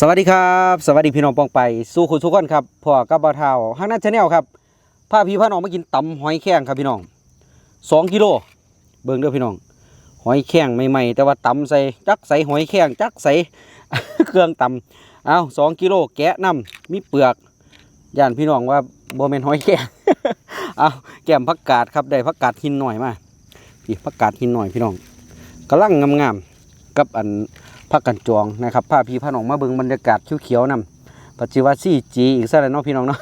สวัสดีครับ สวัสดีพี่น้องปองไปสู้คุณทุกคนครับพ่อกับบ่าวเท่าห้างนั้นชาแนลครับพาพี่พาน้องมากินตำหอยแข้งครับพี่น้องสองกิโลเบิ่งเด้อพี่น้องหอยแข้งใหม่ๆแต่ว่าตำใส่จักใส่หอยแข้งจักใส่เครื่องตำเอาสองกิโลแกะน้ำมีเปลือกย่านพี่น้องว่าบ่แม่นหอยแข้งเอาแก้มผักกาดครับได้ผักกาดหินหน่อยมาพี่ผักกาดหินหน่อยพี่น้องกำลังงามๆ กับอันพักกันจองนะครับพาพี่พาหนองมาเบิงบรรยากาศเขียวๆนำปัจจุบันซี่จีอีกซะแล้วเนาะพี่น้องเนาะ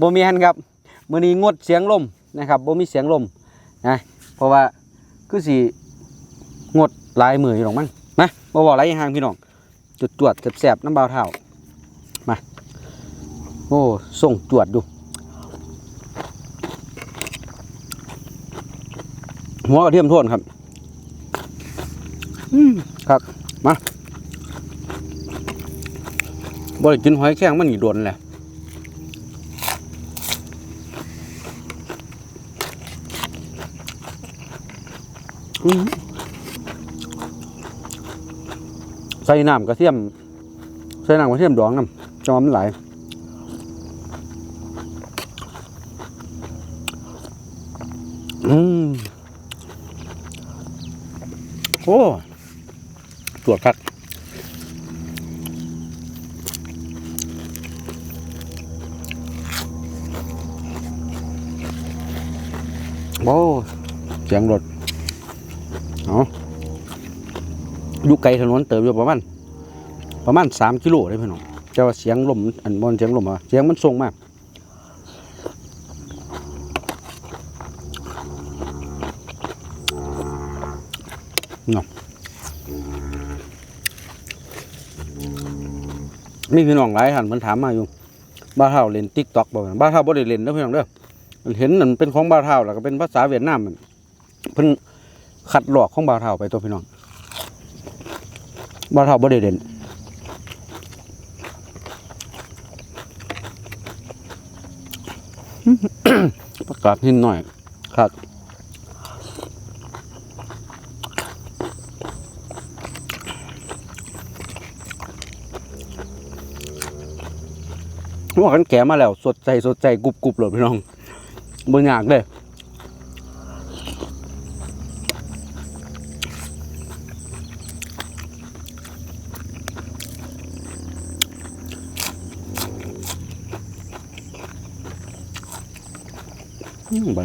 บ่มีหันครับมื้อนี้งดเสียงลมนะครับบ่มีเสียงลมนะเพราะว่าคือสิงดลายมืออยู่หรอกมั้งมาบ่บอกหลายอย่างพี่น้อง จุดจวดๆแซ่บๆน้ำเบาเท้ามาโอ้ส่งจวดดูหัวกระเทียมโทนครับ ครับบ่ได้กินหอยแข้งมันนี่โดนแหละใส่น้ำกระเทียม ใส่น้ำกระเทียมดองน้ำจอมนไหลอืมโอ้ ตรวจคักโอ้เสียงรถเอาอยู่ไกลถนนเติมอยู่ประมาณประมาณสามกิโลเลยพี่น้องแต่ว่าเสียงลมอันบอลเสียงลมอะเสียงมันส่งมากเนาะ มีพี่น้องหลายท่านมันถามมาอยู่บ้าเท่าเล่นติ๊กต็อกบ่บ้าเท่าบ่ได้เล่นเด้อพี่น้องเด้อมันเห็นนั่นเป็นของบ้าเท่าแล้วก็เป็นภาษาเวียดนามมันเพิ่นขัดหลอกของบ้าเท่าไปตัวพี่น้องบ้าเท่าบ่ได้เด่นประกาศนิดหน่อยครับ ว่ากันแก่มาแล้ว สดใจสดใจกรุบกรุบเลยพี่น้องบนอยากเลยอืมใบ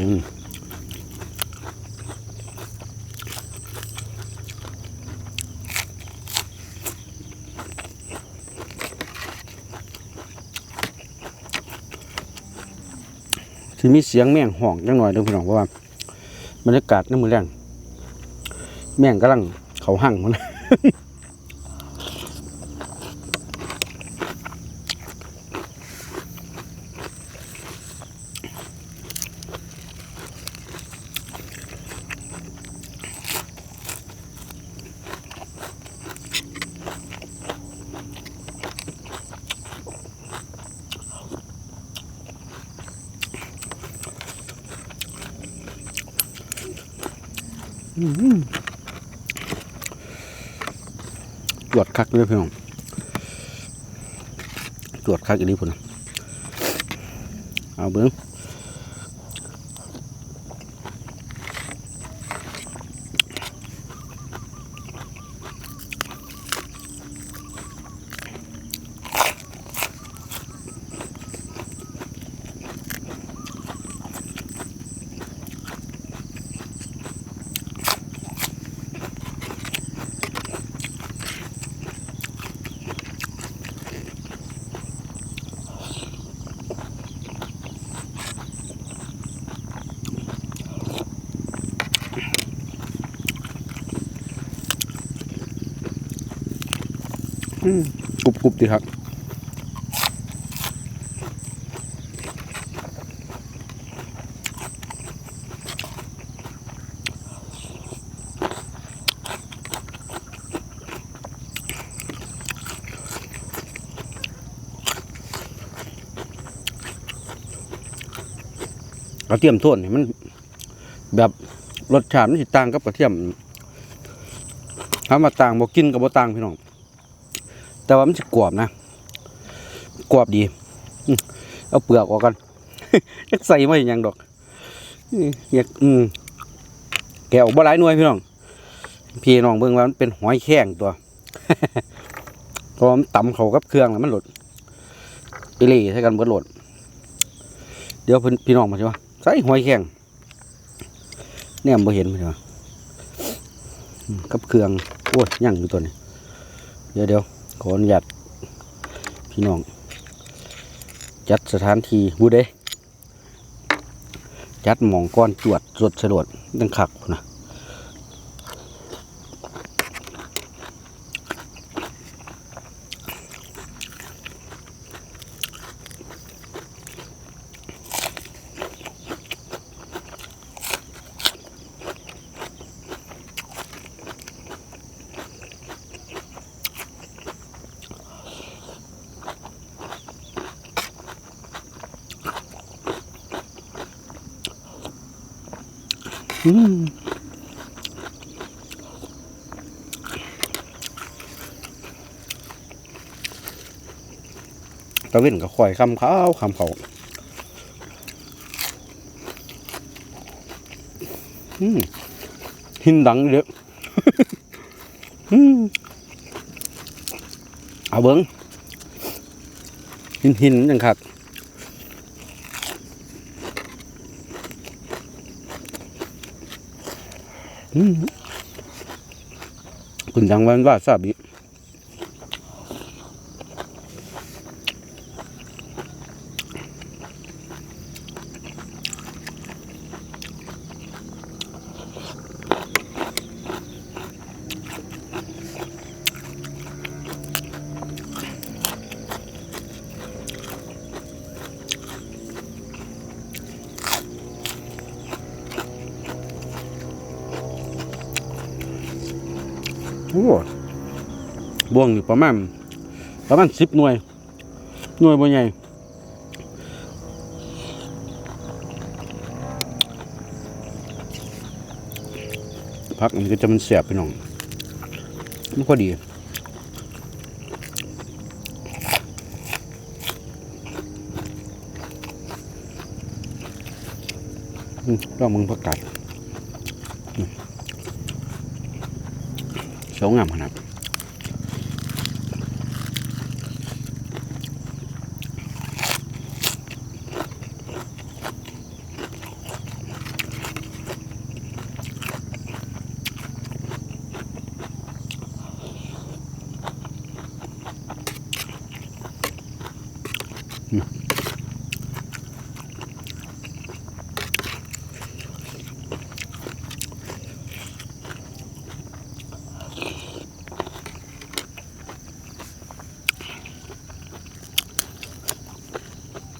มันที่มีเสียงแม่งห่องจังหน่อยเด้อพี่น้องเพราะว่าบรรยากาศน้ำมือแรงแม่งกำลังเขาหั่งมัน ตรวจคักเลยพี่น้องตรวจคักอีนี้พุ่นะเอาเบิ้ง กรุบกรุบดีครับกระเทียมโทนนี่มันแบบรสชาติมันต่างกับกระเทียมถามาต่างบ่กินกับบ่ต่างพี่น้อง แต่ว่ามันจะกรอบนะกรอบดีเอาเปลือกออกกันยักใส่ไม่ยังดอกอยากอืมแกะออกบ่หลายหน่วยพี่น้องพี่น้องเบิ่งว่ามันเป็นหอยแข้งตัวพราะว่ามันตำเขากับเครื่องแล้วมันหลดอีหลี่ใช้กันเบิดหลดเดี๋ยวพิ่นพี่น้องมาใช่ปะใส่หอยแข้งเนี่ยบ่เห็นใช่ปะอืมกับเครื่องโอ้ยยังอยู่ตัวนี้เดี๋ยวเดี๋ยว ขออนุญาตพี่น้อง จัดสถานที่บูเด้จัดหมองก้อนจวดสดสลดตั้งขักนะ ตะเว้นก็ข่อยคำเขาคำเขาหินดังเยอะอืมเอาเบิ้งหินหินจังคัก อืม คุณดังวันว่าซาบิ โอ้บ่วงอยู่ประมาณประมาณสิบหน่วย หน่วยบ่ใหญ่พักอันก็จะมันเสียบไปหน่องมันก็ดีลองมึงประกาศ สวยงามขนาด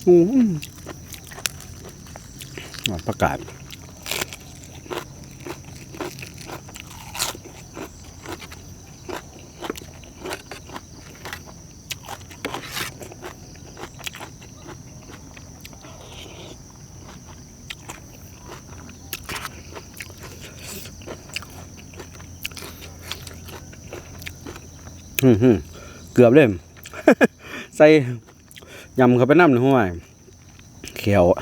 อืมประกาศเกือบเลยใส่ ยำเขาไปน้ำหนห้วยเขียวอะ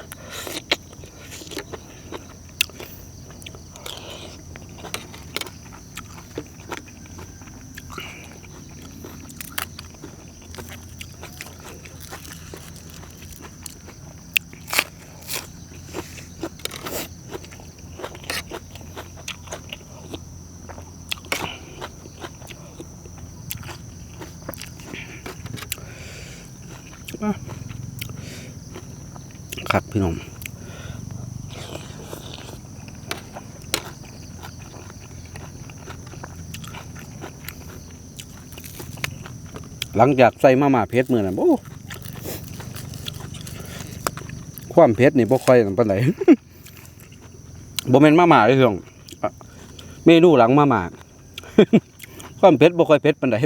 คักพี่น้องหลังจากใส่มาม่าเพชรมือนะโอ้ความเพชรนี่บ่ค่อยนั่นปานใดบ่แม่นมาม่าเลยพี่น้องเมนูหลังมาม่าความเผ็ดบ่ค่อยเผ็ดปานใด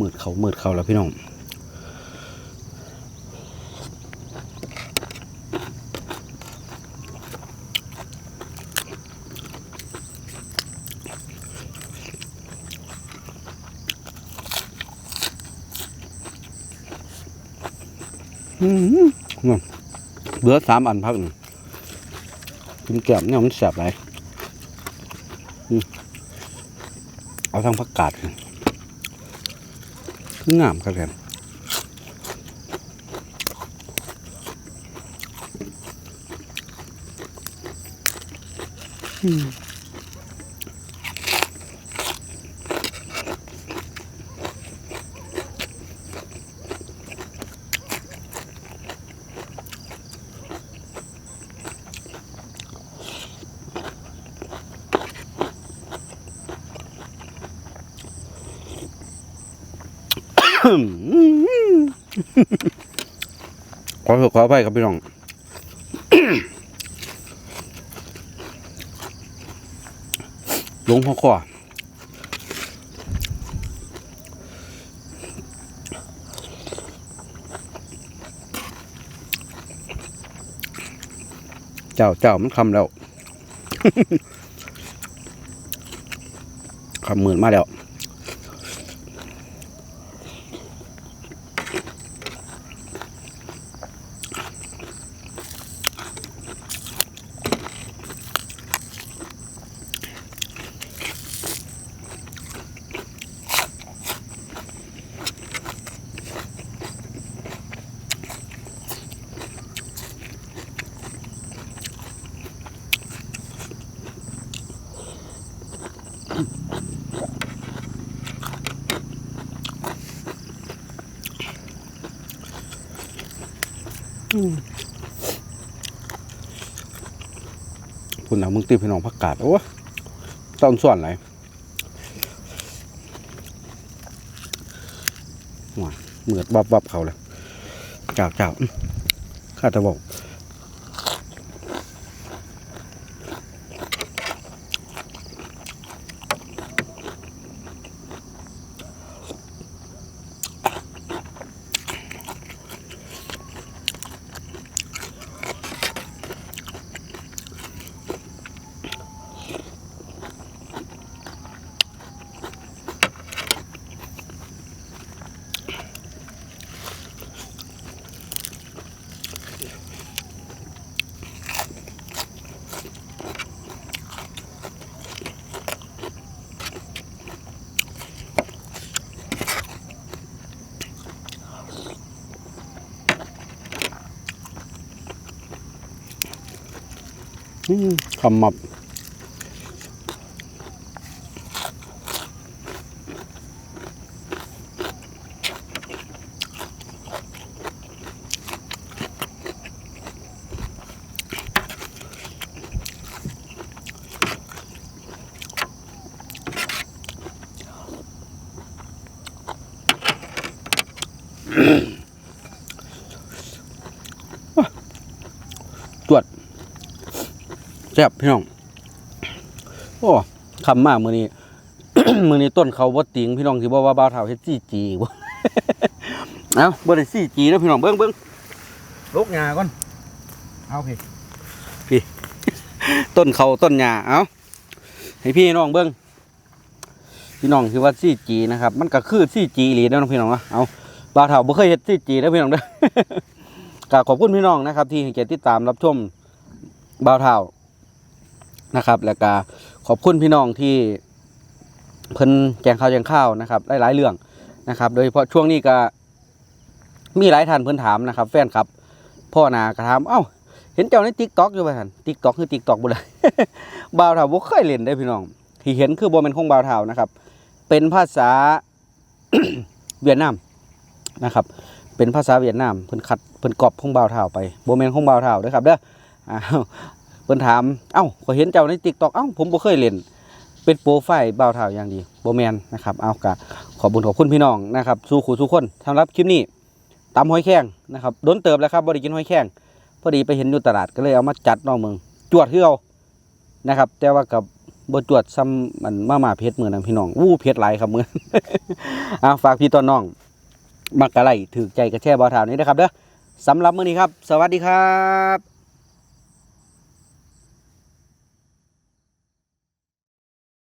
มืดเขามืดเขาแล้วพี่น้องเบื่อสามอันพักหนึ่งกินแก้มเนี่ยมันแสบไรอืมเอาทั้งผักกาดขึ้นคือ งามกันเลยอืม ขอขออภัยครับพี่น้องลงหัวข้อเจ้าเจ้ามันคำแล้วคำหมื่นมาแล้ว คุณเอามึงตีพี่น้องพักกาดโอ้ต้อนส่วนไหนว้าเหมือดบับบับเขาเลยเจ้าเจ้ากข้าจะบอก คำมับ แซ่บพี่น้อง โอ้คำมากมือนี้ มือนี้ต้นเขาบ่ติงพี่น้องที่บอกว่าบ่าวเฒ่าเฮ็ดซี่จีบ่เอ้าบ่ได้ซี่จีนะพี่น้องเบิ่งเบิ่งลกหญ้าก่อนเอาพี่พี่ ต้นเขาต้นหญ้าเอ้าให้พี่น้องเบิ่งพี่น้องคือว่าซี่จีนะครับ มันก็คือซี่จีอีหลีเด้อน้องพี่น้องเนาะเอาบ่าวเฒ่าบ่เคยเฮ็ดซี่จีนะพี่น้องเด้อก็ขอบคุณพี่น้องนะครับ ที่ให้เกียรติติดตามรับชมบ่าวเฒ่า นะครับแล้วก็ขอบคุณพี่น้องที่เพิ่นแจงข่าวแจงข้าวนะครับหลายๆเรื่องนะครับ โดยเฉพาะช่วงนี้ก็มีหลายท่านเพิ่นถามนะครับ แฟนครับ พ่อนากระถามเอ้า เห็นเจ้าในติ๊กต็อกอยู่ป่ะท่านติ๊กต็อกคือติ๊กต็อกบ่เลยบ่าวเฒ่าบ่เคยเล่นได้พี่น้อง ที่เห็นคือบ่แม่นของบ่าวเฒ่านะครับ เป็นภาษาเวียดนามนะครับ เป็นภาษาเวียดนามเพิ่นคัดเพิ่นกรอบของบ่าวเฒ่าไปบ่แม่นของบ่าวเฒ่าเด้อครับเด้ออ้าว เพิ่นถาม เอ้าก็เห็นเจ้าใน TikTok เอ้าผมบ่เคยเล่น เป็นโปรไฟล์บ่าวเฒ่าอย่างดีบ่แมนนะครับ เอากะขอบุญขอบคุณพี่น้องนะครับสู่ขู่สู่คนสำหรับคลิปนี้ตำหอยแข้งนะครับโดนเติบแล้วครับบ่ได้กินหอยแข้งพอดีไปเห็นอยู่ตลาดก็เลยเอามาจัดนอกเมืองจวดคือเอานะครับ แต่ว่ากับบจวดซ้ำมันมามาเพชรมือนั้นพี่น้องอู้เพชรหลายครับมื้ออะฝากพี่ต้นน้องมักกะไลถือใจกระแช่บ่าวเท่านี้นะครับเด้อสำหรับมื้อนี้ครับ สวัสดีครับ